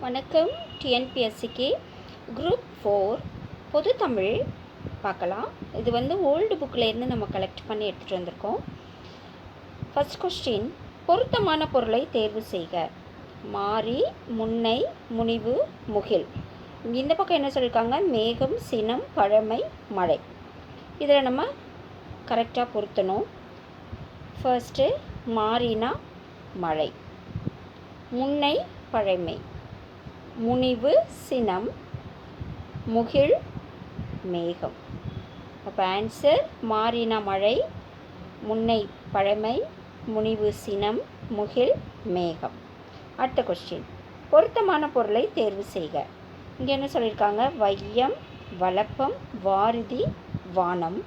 வணக்கம். டிஎன்பிஎஸ்சிக்கு group four பொது தமிழ் பார்க்கலாம். இது வந்து ஓல்டு புக்கிலேருந்து நம்ம கலெக்ட் பண்ணி எடுத்துகிட்டு வந்திருக்கோம். ஃபஸ்ட் கொஸ்டின் பொருத்தமான பொருளை தேர்வு செய்க. மாறி முன்னை முனிவு முகில். இந்த பக்கம் என்ன சொல்லியிருக்காங்க மேகம் சினம் பழமை மழை. இதில் நம்ம கரெக்டாக பொருத்தணும். ஃபர்ஸ்ட்டு மாறினா மழை. முன்னை பழமை. முனிவு சினம் முகில் மேகம். அப்போ ஆன்சர் மாறின மழை முன்னை பழமை முனிவு சினம் முகில் மேகம். அடுத்த கொஸ்டின் பொருத்தமான பொருளை தேர்வு செய்க. இங்கே என்ன சொல்லியிருக்காங்க? வையம் வளப்பம் வாரிதி வானம்.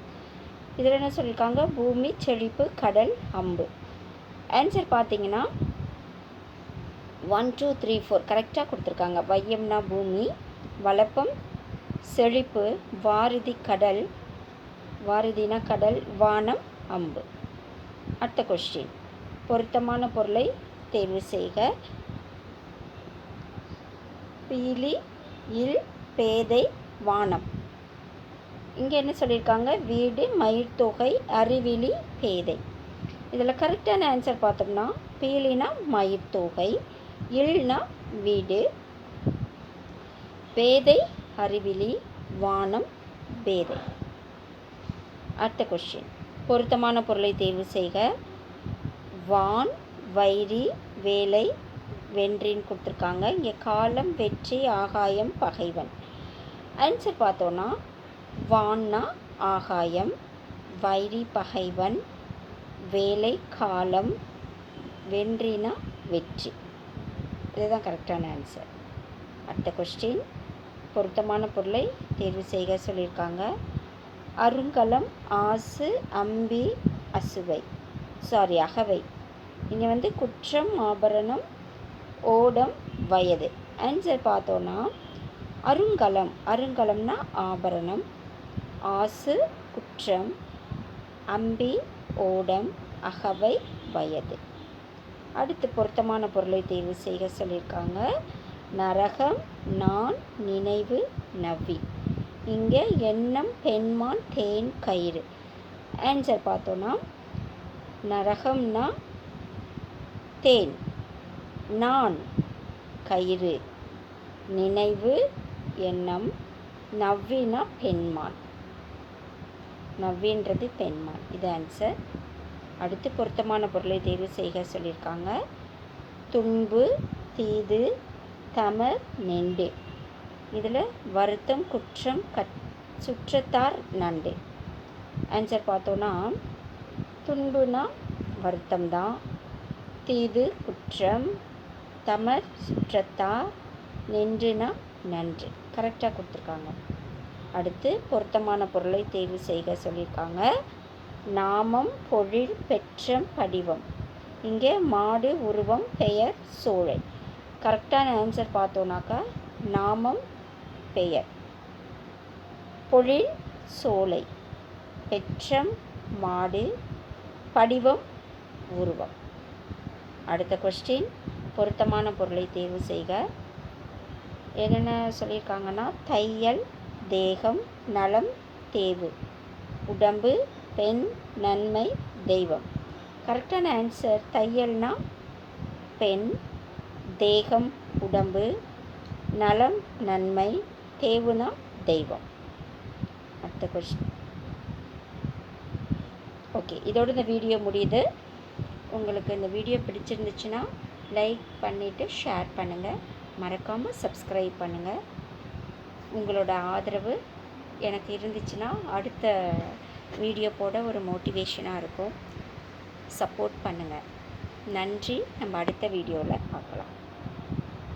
இதில் என்ன சொல்லியிருக்காங்க? பூமி செழிப்பு கடல் அம்பு. ஆன்சர் பார்த்தீங்கன்னா ஒன் டூ த்ரீ ஃபோர் கரெக்டாக கொடுத்துருக்காங்க. வையம்னா பூமி வளப்பம் செழிப்பு வாரிதி கடல். வாரிதினா கடல் வானம் அம்பு. அடுத்த கொஸ்டின் பொருத்தமான பொருளை தேர்வு செய்க. பீலி இல் பேதை வானம். இங்கே என்ன சொல்லியிருக்காங்க? வீடு மயிர்தொகை அறிவிலி பேதை. இதில் கரெக்டான ஆன்சர் பார்த்தோம்னா பீலினா மயிர்தொகை இல்னா வீடு பேதை அறிவிலி வானம் பேதை. அடுத்த கொஷின் பொருத்தமான பொருளை தேர்வு செய்க. வான் வைரி வேலை வென்றின்னு கொடுத்துருக்காங்க. இங்கே காலம் வெற்றி ஆகாயம் பகைவன். ஆன்சர் பார்த்தோன்னா வான்னா ஆகாயம் வைரி பகைவன் வேலை காலம் வென்றினா வெற்றி. இதுதான் கரெக்டான ஆன்சர் அடுத்த கொஸ்டின் பொருத்தமான பொருளை தேர்வு செய்க சொல்லியிருக்காங்க. அருங்கலம் ஆசு அம்பி அசுவை. சாரி அகவை. இங்கே வந்து குற்றம் ஆபரணம் ஓடம் வயது. ஆன்சர் பார்த்தோன்னா அருங்கலம். அருங்கலம்னா ஆபரணம். ஆசு குற்றம் அம்பி ஓடம் அகவை வயது. அடுத்து பொருத்தமான பொருளை தேர்வு செய்ய சொல்லியிருக்காங்க. நரகம் நான் நினைவு நவ்வி. இங்கே எண்ணம் பெண்மான் தேன் கயிறு. ஆன்சர் பார்த்தோன்னா நரகம்னா தேன் நான் கயிறு. நினைவு எண்ணம் நவ்வினா பெண்மான். நவ்வின்றது பெண்மான். இது ஆன்சர் அடுத்து பொருத்தமான பொருளை தேர்வு செய்க சொல்லியிருக்காங்க. துன்பு தீது தமர் நெண்டு. இதில் வருத்தம் குற்றம் கட் சுற்றத்தார் நண்டு. ஆன்சர் பார்த்தோன்னா துன்புனா வருத்தம் தான் தீது குற்றம். தமர் சுற்றத்தார். நென்றுனா நன்று. கரெக்டாக கொடுத்துருக்காங்க. அடுத்து பொருத்தமான பொருளை தேர்வு செய்க சொல்லியிருக்காங்க. நாமம் பொழில் பெற்றம் படிவம். இங்கே மாடு உருவம் பெயர் சோழை. கரெக்டான ஆன்சர் பார்த்தோன்னாக்கா நாமம் பெயர். பொழில் சோலை பெற்றம் மாடு படிவம் உருவம். அடுத்த கொஸ்டின் பொருத்தமான பொருளை தேர்வு செய்க. என்னென்ன சொல்லியிருக்காங்கன்னா தையல் தேகம் நலம் தேவு. உடம்பு பெண் நன்மை தெய்வம். கரெக்டான ஆன்சர் தையல்னா பெண் தேகம் உடம்பு நலம் நன்மை தேவுனா தெய்வம். அடுத்த கொஸ்டின் ஓகே இதோடு இந்த வீடியோ முடியுது. உங்களுக்கு இந்த வீடியோ பிடிச்சிருந்துச்சுன்னா லைக் பண்ணிவிட்டு ஷேர் பண்ணுங்கள் மறக்காமல் சப்ஸ்கிரைப் பண்ணுங்கள் உங்களோட ஆதரவு எனக்கு இருந்துச்சுன்னா அடுத்த வீடியோ போட ஒரு மோட்டிவேஷனாக இருக்கும். சப்போர்ட் பண்ணுங்கள் நன்றி. நம்ம அடுத்த வீடியோவில் பார்க்கலாம்.